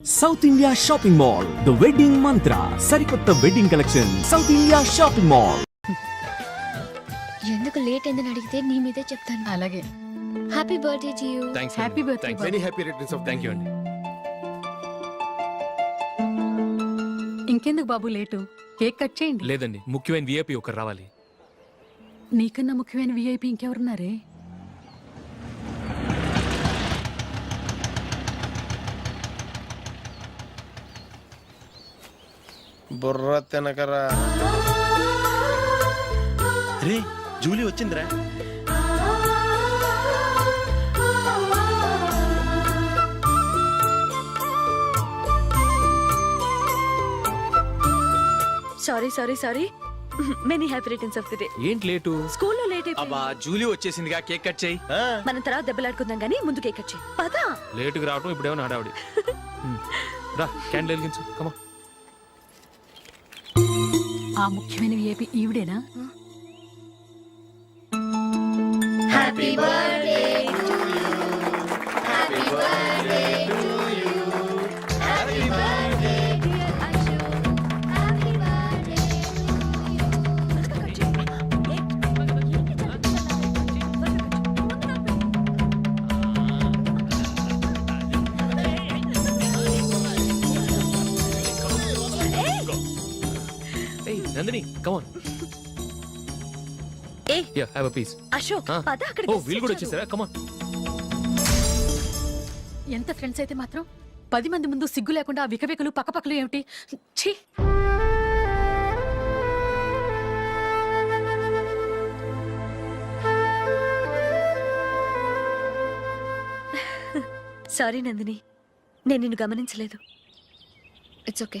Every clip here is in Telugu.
South India shopping mall the wedding Mantra సరికొత్త wedding collection south India shopping mall ఎందుకు లేట్ అయిందని అడిగితే నీ మీదే చెప్తాను. అలాగే. Happy birthday to you thanks Happy birthday, very happy returns of thank you అండి ఇంకెందుకు బాబు లేటు కేక్ కట్ చేయండి. లేదండి ముఖ్యమైన విఐపి ఒకరు రావాలి. నీకన్నా ముఖ్యమైన విఐపి ఇంకెవరున్నారే? బుర్ర తినకరా. రే జూలీ వచ్చిందిరా. Sorry sorry sorry many happy returns of the day ఏంటి లేటు? స్కూల్లో లేట్ అబ్బా అయిపోయింది. జూలీ వచ్చేసిందిగా కేక్ కట్ చేయి. ఆ, మనం తర్వాత దెబ్బలాడుకుందాం గానీ ముందు కేక్ కట్ చేయి. పదా. లేటుగా రావటం ఇప్పుడేమో నాడావిడి హ్మ్. రా క్యాండిల్ వెలిగించు. కమా ఆ ముఖ్యమైన VIP ఈవిడేనా? Happy birthday to you happy birthday Nandini come on A? Yeah have a piece Ashok ఆ. పద అక్కడ ఓ వీళ్ళు కూడా వచ్చేసారా? కమాన్ ఎంత ఫ్రెండ్స్ అయితే మాత్రం పది మంది ముందు సిగ్గు లేకుండా ఆ వికవికలు పక్కపక్కలు ఏమిటి? ఛీ! సారీ నందిని నేను నిన్ను గమనించలేదు. ఇట్స్ ఓకే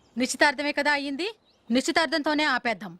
నిశ్చితార్థమే కదా అయ్యింది? నిశ్చితార్థంతోనే ఆపేద్దాం.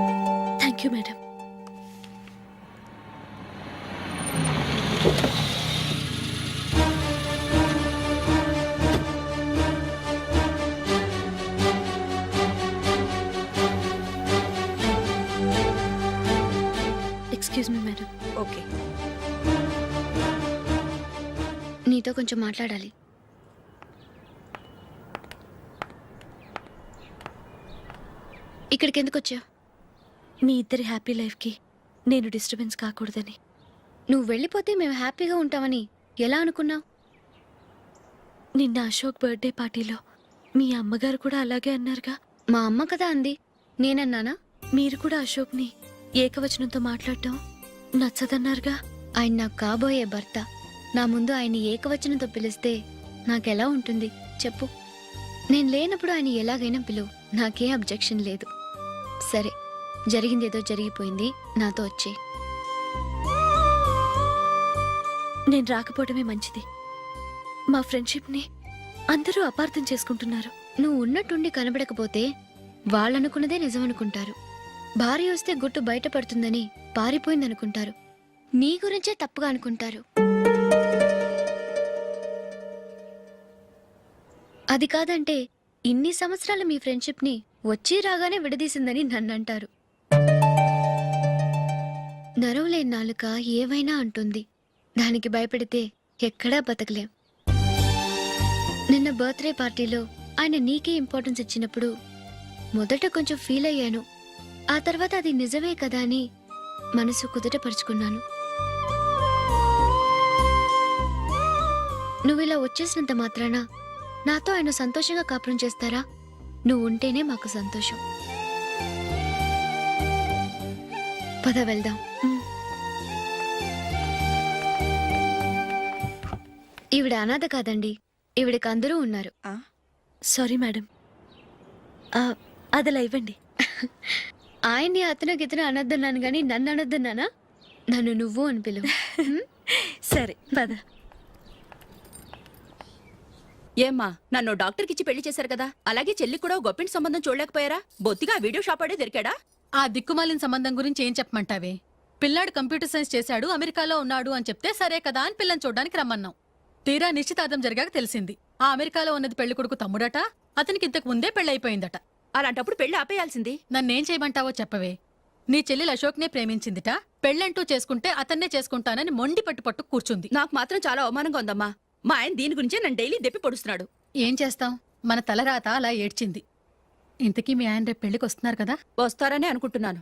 Thank you madam. Excuse me madam. Okay. నీతో కొంచెం మాట్లాడాలి. ఇక్కడికి ఎందుకు వచ్చా మీ ఇద్దరి హ్యాపీ లైఫ్కి నేను డిస్టర్బెన్స్ కాకూడదని. నువ్వు వెళ్ళిపోతే మేము హ్యాపీగా ఉంటామని ఎలా అనుకున్నావు? నిన్న అశోక్ బర్త్డే పార్టీలో మీ అమ్మగారు కూడా అలాగే అన్నారుగా. మా అమ్మ కదా అంది. నేనన్నానా? మీరు కూడా అశోక్ని ఏకవచనంతో మాట్లాడటం నచ్చదన్నారుగా. ఆయన నాకు కాబోయే భర్త. నా ముందు ఆయన్ని ఏకవచనంతో పిలిస్తే నాకెలా ఉంటుంది? చెప్పు. నేను లేనప్పుడు ఆయన ఎలాగైనా పిలువు. నాకే అబ్జెక్షన్ లేదు. సరే. జరిగిందేదో జరిగిపోయింది నాతో వచ్చే. నేను రాకపోవడమే మంచిది. మా ఫ్రెండ్షిప్ని అందరూ అపార్థం చేసుకుంటున్నారు. నువ్వు ఉన్నట్టుండి కనబడకపోతే వాళ్ళనుకున్నదే నిజమనుకుంటారు. భార్య వస్తే గుట్టు బయటపడుతుందని పారిపోయిందనుకుంటారు. నీ గురించే తప్పుగా అనుకుంటారు. అది కాదంటే ఇన్ని సంవత్సరాల మీ ఫ్రెండ్షిప్ని వచ్చి రాగానే విడదీసిందని నన్ను అంటారు నరవలేని నాలుక ఏవైనా అంటుంది. దానికి భయపడితే ఎక్కడా బతకలేం. నిన్న బర్త్డే పార్టీలో ఆయన నీకే ఇంపార్టెన్స్ ఇచ్చినప్పుడు మొదట కొంచెం ఫీల్ అయ్యాను. ఆ తర్వాత అది నిజమే కదా అని మనసు కుదుటపరుచుకున్నాను. నువ్వు ఇలా వచ్చేసినంత మాత్రాన నాతో ఆయన సంతోషంగా కాపురం చేస్తారా? నువ్వు ఉంటేనే మాకు సంతోషం. పద వెళ్దాం. ఈవిడ అనాథ కాదండి. ఈవిడకి అందరూ ఉన్నారు. ఆ? Sorry madam. ఆ, అదలా ఇవ్వండి. ఆయన్ని అతను గితను అనొద్దన్నాను గాని నన్ను అనొద్దన్నానా? నన్ను నువ్వు అని పిలువు? సరే పద. ఏమ్మా నన్ను డాక్టర్కి ఇచ్చి పెళ్ళి చేశారు కదా? అలాగే చెల్లి కూడా గొప్పింటి సంబంధం చూడలేకపోయారా? బొత్తిగా వీడియో షాప్ ఆడే దొరికాడా? ఆ దిక్కుమాలిన సంబంధం గురించి ఏం చెప్పమంటావే? పిల్లాడు కంప్యూటర్ సైన్స్ చేశాడు అమెరికాలో ఉన్నాడు అని చెప్తే సరే కదా అని పిల్లని చూడడానికి రమ్మన్నాం. తీరా నిశ్చితార్థం జరిగాక తెలిసింది. ఆ అమెరికాలో ఉన్నది పెళ్ళి కొడుకు తమ్ముడట అతనికి ఇంతకు ముందే పెళ్ళైపోయిందట అలాంటప్పుడు పెళ్ళి ఆపేయాల్సింది. నన్నేం చేయమంటావో చెప్పవే. నీ చెల్లెలు అశోక్నే ప్రేమించిందిట పెళ్ళంటూ చేసుకుంటే అతన్నే చేసుకుంటానని మొండి పట్టు పట్టు కూర్చుంది. నాకు మాత్రం చాలా అవమానంగా ఉందమ్మా. మా ఆయన దీని గురించే నన్ను డైలీ దెప్పి పొడుస్తున్నాడు. ఏం చేస్తాం? మన తలరాత అలా ఏడ్చింది. ఇంతకీ మీ ఆయన రేపు పెళ్ళికి వస్తున్నారు కదా? వస్తారని అనుకుంటున్నాను.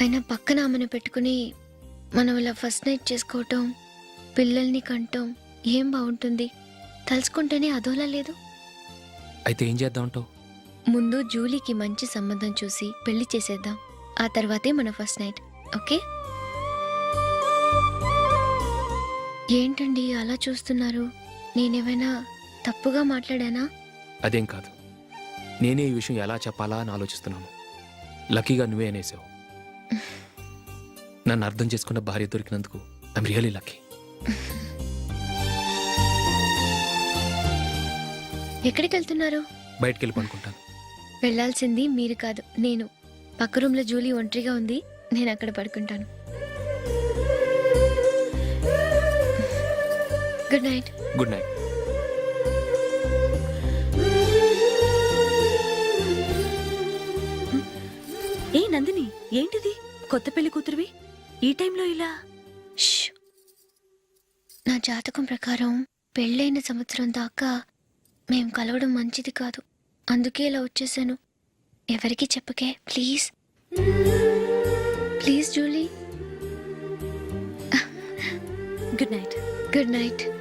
అయినా పక్కన ఆమెను పెట్టుకుని మనం ఇలా ఫస్ట్ నైట్ చేసుకోవటం పిల్లల్ని కంటం ఏం బాగుంటుంది? తలుచుకుంటేనే అదోలా లేదు. అయితే ఏం చేద్దాం ముందు జూలీకి మంచి సంబంధం చూసి పెళ్ళి చేసేద్దాం. ఆ తర్వాతే మన ఫస్ట్ నైట్ ఓకే? ఏంటండి అలా చూస్తున్నారు? నేనేమైనా తప్పుగా మాట్లాడానా? అదేం కాదు. నేనే ఈ విషయం ఎలా చెప్పాలా అని ఆలోచిస్తున్నాను. లక్కీగా నువ్వే అనేసావు. నన్ను అర్థం చేసుకున్న భార్య దొరికినందుకు ఐమ్ రియలీ లక్కీ ఎక్కడికి వెళ్తున్నారు బయటికి వెళ్ళి పనుకుంటాను. వెళ్ళాల్సింది మీరు కాదు నేను. పక్క రూమ్లో జూలీ ఒంటరిగా ఉంది నేను అక్కడ పడుకుంటాను. గుడ్ నైట్ గుడ్ నైట్ ఏ నందిని ఏంటిది? కొత్త పెళ్ళి కూతురువి? ఈ టైంలో ఇలా? ష్. నా జాతకం ప్రకారం పెళ్ళైన సంవత్సరం దాకా మేం కలవడం మంచిది కాదు. అందుకే ఇలా వచ్చేసాను. ఎవరికి చెప్పకే please. Please Julie. Good night. Good night.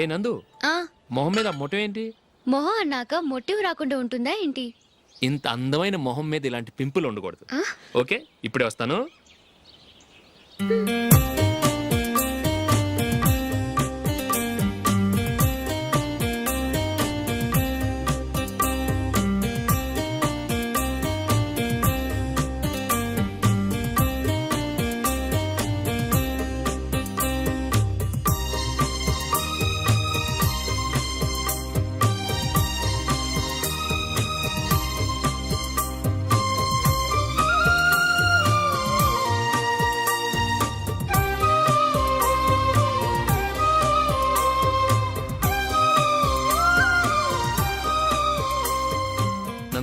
ఏ నందు? ఆ. మొహం మీద మొటం ఏంటి? మొహం అన్నాక మొటివ్ రాకుండా ఉంటుందా ఏంటి? ఇంత అందమైన మొహం మీద ఇలాంటి పింపుల్ ఉండకూడదు? ఓకే? ఇప్పుడే వస్తాను.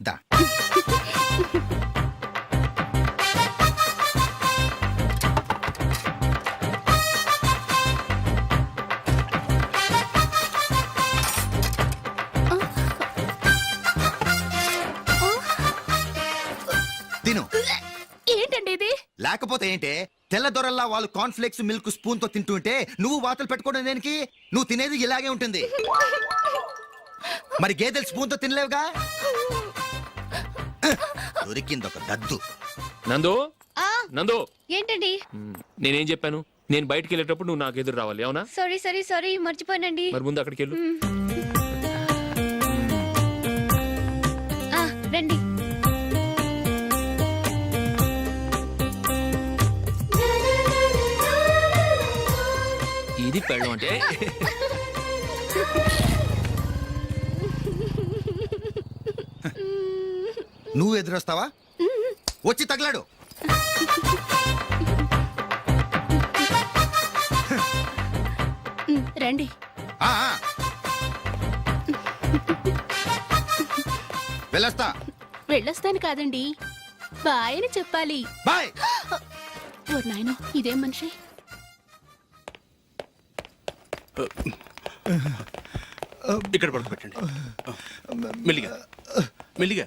Да. తిను. ఇది? లేకపోతే ఏంటి తెల్ల దొరల్లా వాళ్ళు కాన్ఫ్లెక్స్ మిల్క్ స్పూన్తో తింటుంటే నువ్వు వాతలు పెట్టుకోవడం దేనికి? నువ్వు తినేది ఇలాగే ఉంటుంది. మరి గేదెలు స్పూన్తో తినలేవుగా? దొరికింది ఒక దద్దు. నందు? ఆ? నందు? ఏంటండి? మ్, నేనేం చెప్పాను? నేను బయటికి వెళ్ళేటప్పుడు నువ్వు నాకు ఎదురు రావాలి అవునా? సారీ సారీ సారీ మర్చిపోయానండి. మరి ముందు అక్కడికి వెళ్ళు. మ్. ఆ, రండి. ఇది పెళ్ళం అంటే? నువ్వు ఎదురొస్తావా? వచ్చి తగలాడు. రండి. వెళ్ళొస్తా. వెళ్ళొస్తాను కాదండి. బాయ్ అని చెప్పాలి. బాయ్. ఓ నాయనో ఇదేం మనిషి? ఇక్కడ పడుకోబెట్టండి. మెల్లిగా. మెల్లిగా.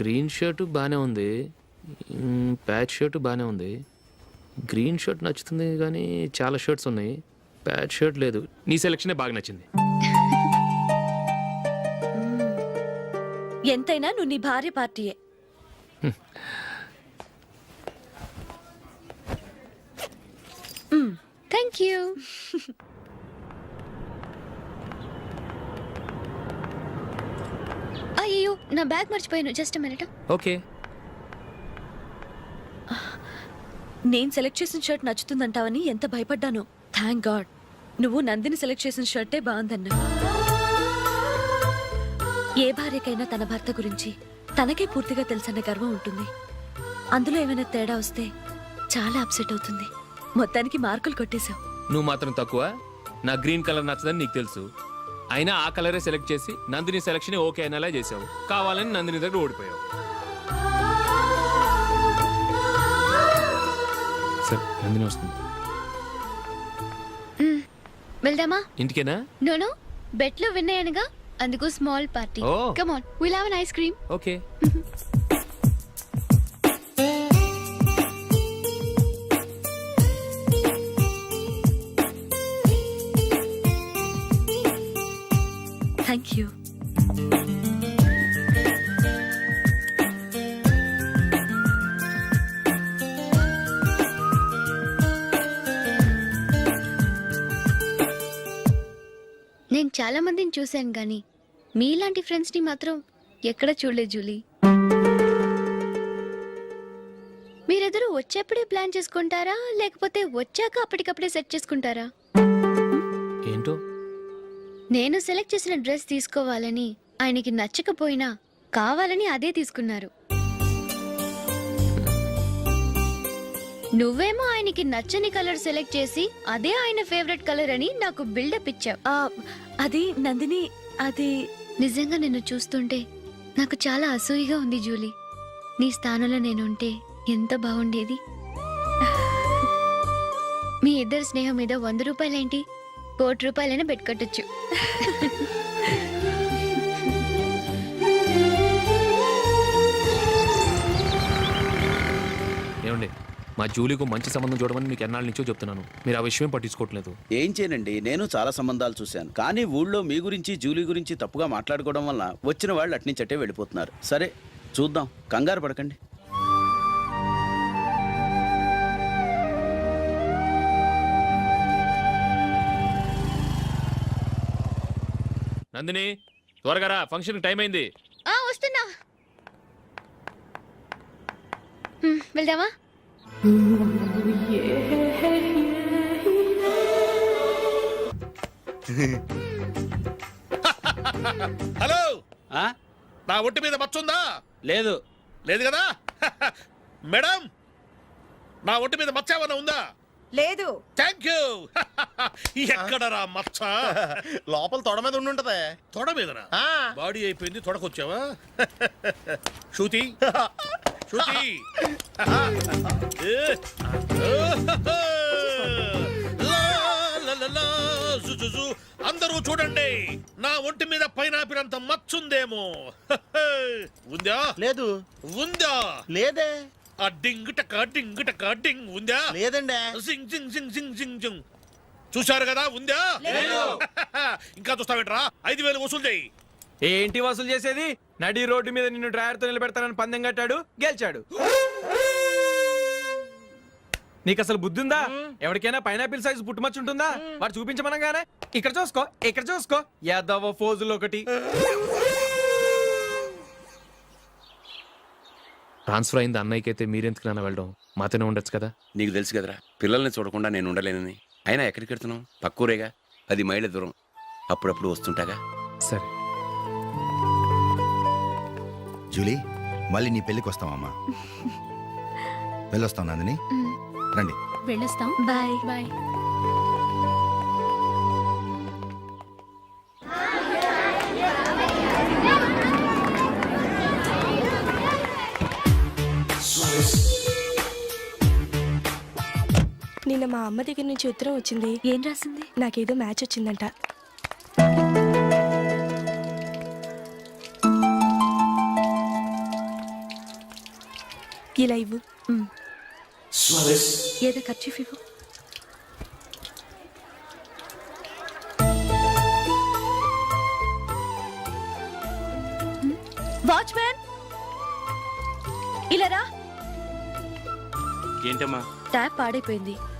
గ్రీన్ షర్ట్ బాగానే ఉంది. ప్యాచ్ షర్ట్ బాగానే ఉంది. గ్రీన్ షర్ట్ నచ్చుతుంది కానీ చాలా షర్ట్స్ ఉన్నాయి. ప్యాచ్ షర్ట్ లేదు. నీ సెలక్షనే బాగా నచ్చింది. ఎంతైనా నువ్వు నీ భార్య పార్టీయే. Thank you. అయ్యో నా బ్యాగ్ మర్చిపోయాను. Just minute okay. నేను సెలెక్ట్ చేసిన షర్ట్ నచ్చుతుందంటావని ఎంత భయపడ్డాను. థ్యాంక్ గాడ్ నువ్వు నందిని సెలెక్ట్ చేసిన షర్టే బాగుందన్నా. ఏ భార్యకైనా తన భర్త గురించి తనకే పూర్తిగా తెలుసన్న గర్వం ఉంటుంది. అందులో ఏమైనా తేడా వస్తే చాలా అప్సెట్ అవుతుంది. మొత్తానికి మార్కులు కొట్టేశావు. నువ్వు మాత్రం తక్కువ. నా గ్రీన్ కలర్ నచ్చదని నీకు తెలుసు. అయినా ఆ కలరే సెలెక్ట్ చేసి నందిని సెలక్షన్ ఓకే అనేలా చేసావు. కావాలని నందిని దగ్గర ఓడిపోయావు. సరే నందిని వస్తుంది. వెళ్దామా? ఇంటికేనా? నోను బెట్లో విన్నాయనగా అందుకు small party. Come on will have an ice cream okay. Thank you నేను చాలా మందిని చూశాను కానీ మీలాంటి ఫ్రెండ్స్ని మాత్రం ఎక్కడ చూడలేదు జూలీ. మీరెదరూ వచ్చేప్పుడే ప్లాన్ చేసుకుంటారా? లేకపోతే వచ్చాక అప్పటికప్పుడే సెట్ చేసుకుంటారా? నేను సెలెక్ట్ చేసిన డ్రెస్ తీసుకోవాలని ఆయనకి నచ్చకపోయినా కావాలని అదే తీసుకున్నారు. నువ్వేమో ఆయనకి నచ్చని కలర్ సెలెక్ట్ చేసి అదే ఆయన ఫేవరెట్ కలర్ అని నాకు బిల్డప్ ఇచ్చావు. ఆ, అది నందిని అది నిజంగా నిన్ను చూస్తుంటే నాకు చాలా అసూయగా ఉంది జూలీ. నీ స్థానంలో నేనుంటే ఎంత బాగుండేది? మీ ఇద్దరు స్నేహం మీద వంద రూపాయలేంటి? కోటి రూపాయలైనా పెట్టుకట్టచ్చు ఏమండి మా జూలీకు మంచి సంబంధం చూడమని మీకు ఎన్నాళ్ళ నుంచో చెప్తున్నాను. మీరు ఆ విషయం పట్టించుకోవట్లేదు. ఏం చేయనండి నేను చాలా సంబంధాలు చూశాను. కానీ ఊళ్ళో మీ గురించి జూలీ గురించి తప్పుగా మాట్లాడుకోవడం వల్ల వచ్చిన వాళ్ళు అట్నుంచి అట్టే వెళ్ళిపోతున్నారు. సరే చూద్దాం. కంగారు పడకండి. నందిని త్వరగా రా ఫంక్షన్ టైం అయింది. ఆ వస్తున్నా. హ్మ్, వెళ్దామా? హలో! ఆ? నా ఒంటి మీద మచ్చుందా? లేదు. లేదు కదా? మేడం! నా ఒంటి మీద మచ్చ ఏమన్నా ఉందా? లేదు. థ్యాంక్ యూ ఎక్కడరా మచ్చ? లోపల తొడ మీద ఉండి ఉంటది తొడ మీదనా? ఆ. బాడీ అయిపోయింది తొడకొచ్చావా? శృతి. శృతి. ఏ. లా, లా, లా, లా, జు, జు, జు. అందరూ చూడండి నా ఒంటి మీద పైనాపిల్ అంత మచ్చుందేమో ఉందా? లేదు. ఉందా? లేదే. ఆ డింగ్ టక డింగ్ టక డింగ్ ఉందా? లేదండి. చూశారు కదా ఉందా? ఇంకా చూస్తావేంట్రా? ఐదు వేలు వసూలు చేయి. ఏంటి వసూలు చేసేది? నడి రోడ్డు మీద నిన్ను డ్రైవర్తో నిలబెడతానని పందెం కట్టాడు గెలిచాడు. నీకు అసలు బుద్ధి ఉందా ఎవరికైనా పైనాపిల్ సైజ్ పుట్టుమచ్చు ఉంటుందా? వాడు చూపించమనగానే. ఇక్కడ చూసుకో ఇక్కడ చూసుకో. యాదవ ఫోజులు ఒకటి. ట్రాన్స్ఫర్ అయింది అన్నయ్యకి అయితే మీరెందుకు నాన్న వెళ్ళడం? మాతోనే ఉండొచ్చు కదా? నీకు తెలుసు కదరా పిల్లల్ని చూడకుండా నేను ఉండలేనని. అయినా ఎక్కడికి వెళ్తున్నావు? పక్కూరేగా పది మైళ్ళ దూరం. అప్పుడప్పుడు వస్తుంటాగా? సరే. జూలీ మళ్ళీ నీ పెళ్ళికి వస్తామమ్మా వెళ్ళొస్తాం నందిని. రండి. వెళ్ళొస్తాం. బాయ్. బాయ్. నిన్న మా అమ్మ దగ్గర నుంచి ఉత్తరం వచ్చింది. ఏం రాసింది? నాకేదో మ్యాచ్ వచ్చిందంట. ఇలా ఇవ్వు. ఏదో ఖర్చు ఇవ్వు. వాచ్మ్యాన్ ఇలా రా. ఏంటమ్మా? ట్యాప్ పాడైపోయింది.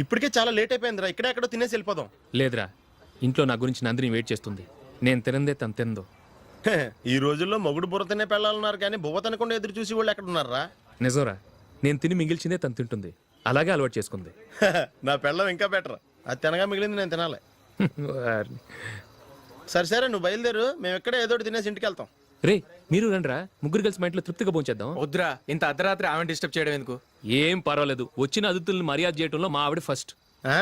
ఇప్పటికే చాలా లేట్ అయిపోయిందిరా. ఇక్కడే ఎక్కడో తినేసి వెళ్ళిపోదాం. లేదురా ఇంట్లో నా గురించి నందిని వెయిట్ చేస్తుంది. నేను తినందే తను తిందో హే, ఈ రోజుల్లో మొగుడు బుర్ర తినే పెళ్ళాలన్నారు కానీ బువ్వ తినకుండా ఎదురు చూసి వాళ్ళు ఎక్కడ ఉన్నారా నిజంరా నేను తిని మిగిల్చిందే తను తింటుంది. అలాగే అలవాటు చేసుకుంది. నా పెళ్ళం ఇంకా బెటర్ అది తినగా మిగిలింది నేను తినాలి. సరే సరే నువ్వు బయలుదేరు. మేము ఎక్కడే ఏదో ఒకటి తినేసి ఇంటికి వెళ్తాం. రే మీరు రండిరా ముగ్గురు కలిసి మా ఇంట్లో తృప్తిగా పోంచేద్దాం వద్దురా ఇంత అర్ధరాత్రి ఆమె డిస్టర్బ్ చేయడం ఎందుకు? ఏం పర్వాలేదు వచ్చిన అతిథుల్ని మర్యాద చేయడంలో మా ఆవిడ ఫస్ట్ ఆ?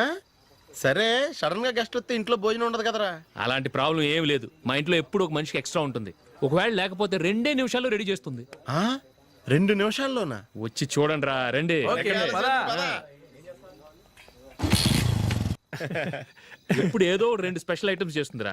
సరే సడన్గా గెస్ట్ వస్తే ఇంట్లో భోజనం ఉండదు కదరా. అలాంటి ప్రాబ్లం ఏం లేదు మా ఇంట్లో ఎప్పుడు ఒక మనిషికి ఎక్స్ట్రా ఉంటుంది. ఒకవేళ లేకపోతే రెండే నిమిషాల్లో రెడీ చేస్తుంది. ఆ? రెండు నిమిషాల్లోనా? వచ్చి చూడండి రా రండి ఇప్పుడు ఏదో రెండు స్పెషల్ ఐటమ్స్ చేస్తుందిరా.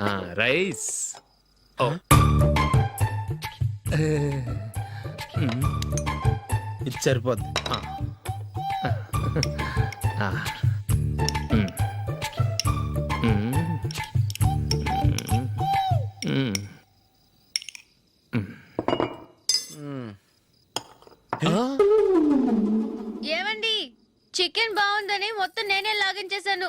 ఆ, రైస్. ఓ. ఇది సరిపోద్ది? ఏమండి చికెన్ బాగుందని మొత్తం నేనే లాగించేశాను.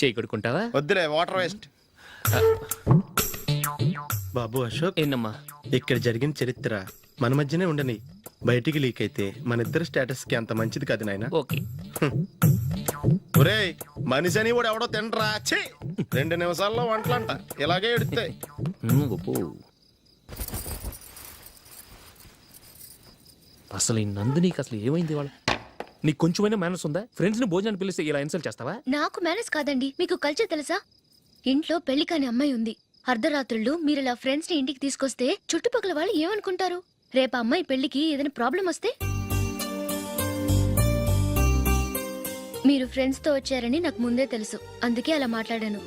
చేయి కొడుకుంటావా? వద్దులే వాటర్ వేస్ట్ బాబు అశోక్ ఏంటమ్మా ఇక్కడ జరిగిన చరిత్ర మన మధ్యనే ఉండని. బయటికి లీక్ అయితే మన ఇద్దరు స్టేటస్కి అంత మంచిది కాదు నాయన. ఓకే. ఒరేయ్ మనిషి అని కూడా ఎవడో తినరా? ఛీ! రెండు నిమిషాల్లో వంటలంట. ఇలాగే ఎడుతాయి. అసలు ఈ నందినికి అసలు ఏమైంది వాళ్ళ నీకు కొంచెమైనా మేనస్ ఉందా? ఫ్రెండ్స్ని భోజనాన్ని పిలిస్తే ఇలా ఇన్సల్ట్ చేస్తావా? నాకు మేనేజ్ కాదండి. మీకు కల్చర్ తెలుసా? ఇంట్లో పెళ్ళి కాని అమ్మాయి ఉంది. అర్ధరాత్రులు మీరు ఇలా ఫ్రెండ్స్ని ఇంటికి తీసుకొస్తే చుట్టుపక్కల వాళ్ళు ఏమనుకుంటారు? రేపు ఆ అమ్మాయి పెళ్ళికి ఏదైనా ప్రాబ్లం వస్తే? మీరు ఫ్రెండ్స్తో వచ్చారని నాకు ముందే తెలుసు. అందుకే అలా మాట్లాడాను.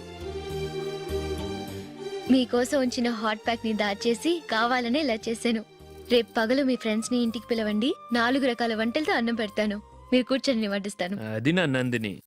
మీకోసం ఉంచిన హాట్ ప్యాక్ని దాచేసి కావాలనే ఇలా చేశాను. రేపు పగలు మీ ఫ్రెండ్స్ని ఇంటికి పిలవండి. నాలుగు రకాల వంటలతో అన్నం పెడతాను. మీరు కూర్చొని వడ్డిస్తాను అది నా నందిని.